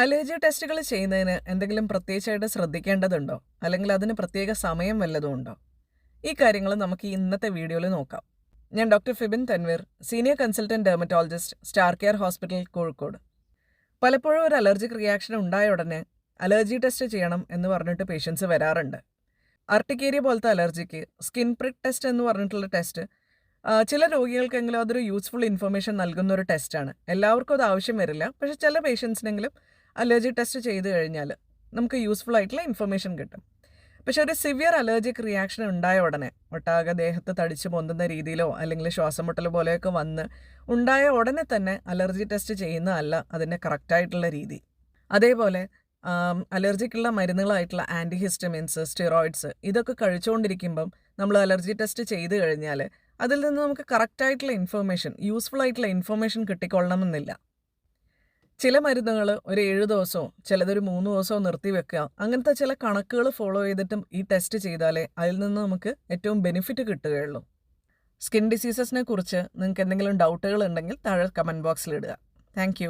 Allergy ടെസ്റ്റുകൾ ചെയ്യുന്നതിന് എന്തെങ്കിലും പ്രത്യേകിച്ചായിട്ട് ശ്രദ്ധിക്കേണ്ടതുണ്ടോ? അല്ലെങ്കിൽ അതിന് പ്രത്യേക സമയം വല്ലതും ഉണ്ടോ? ഈ കാര്യങ്ങൾ നമുക്ക് ഇന്നത്തെ വീഡിയോയിൽ നോക്കാം. ഞാൻ doctor Fibin Thanveer senior consultant dermatologist star care hospital Kozhikode. പലപ്പോഴും ഒരു അലർജിക് റിയാക്ഷൻ ഉണ്ടായ ഉടനെ അലർജി ടെസ്റ്റ് ചെയ്യണം എന്ന് പറഞ്ഞിട്ട് പേഷ്യൻസ് വരാറുണ്ട്. അർട്ടിക്കേരിയ പോലത്തെ അലർജിക്ക് സ്കിൻ പ്രിക് ടെസ്റ്റ് എന്ന് പറഞ്ഞിട്ടുള്ള ടെസ്റ്റ് ചില രോഗികൾക്കെങ്കിലും അതൊരു യൂസ്ഫുൾ ഇൻഫർമേഷൻ നൽകുന്ന ഒരു ടെസ്റ്റാണ്. എല്ലാവർക്കും അത് ആവശ്യം വരില്ല. പക്ഷെ ചില പേഷ്യൻസിനെങ്കിലും അലർജി ടെസ്റ്റ് ചെയ്ത് കഴിഞ്ഞാൽ നമുക്ക് യൂസ്ഫുൾ ആയിട്ടുള്ള ഇൻഫർമേഷൻ കിട്ടും. പക്ഷെ ഒരു സിവിയർ അലർജിക് റിയാക്ഷൻ ഉണ്ടായ ഉടനെ ഒട്ടാകെ ദേഹത്ത് തടിച്ച് പൊന്തുന്ന രീതിയിലോ അല്ലെങ്കിൽ ശ്വാസം മുട്ടൽ പോലെയൊക്കെ വന്ന് ഉണ്ടായ ഉടനെ തന്നെ അലർജി ടെസ്റ്റ് ചെയ്യുന്നതല്ല അതിന്റെ കറക്റ്റായിട്ടുള്ള രീതി. അതേപോലെ അലർജിക്കുള്ള മരുന്നുകളായിട്ടുള്ള ആന്റിഹിസ്റ്റമിൻസ് സ്റ്റിറോയിഡ്സ് ഇതൊക്കെ കഴിച്ചുകൊണ്ടിരിക്കുമ്പം നമ്മൾ അലർജി ടെസ്റ്റ് ചെയ്ത് കഴിഞ്ഞാൽ അതിൽ നിന്ന് നമുക്ക് കറക്റ്റായിട്ടുള്ള ഇൻഫർമേഷൻ യൂസ്ഫുൾ ആയിട്ടുള്ള ഇൻഫർമേഷൻ കിട്ടിക്കൊള്ളണമെന്നില്ല. ചില മരുന്നുകൾ ഒരു ഏഴ് ദിവസവും ചിലതൊരു മൂന്ന് ദിവസവും നിർത്തി വെക്കുക. അങ്ങനത്തെ ചില കണക്കുകൾ ഫോളോ ചെയ്തിട്ടും ഈ ടെസ്റ്റ് ചെയ്താലേ അതിൽ നിന്ന് നമുക്ക് ഏറ്റവും ബെനിഫിറ്റ് കിട്ടുകയുള്ളൂ. സ്കിൻ ഡിസീസസിനെ കുറിച്ച് നിങ്ങൾക്ക് എന്തെങ്കിലും ഡൗട്ടുകൾ ഉണ്ടെങ്കിൽ താഴെ കമന്റ് ബോക്സിൽ ഇടുക. താങ്ക്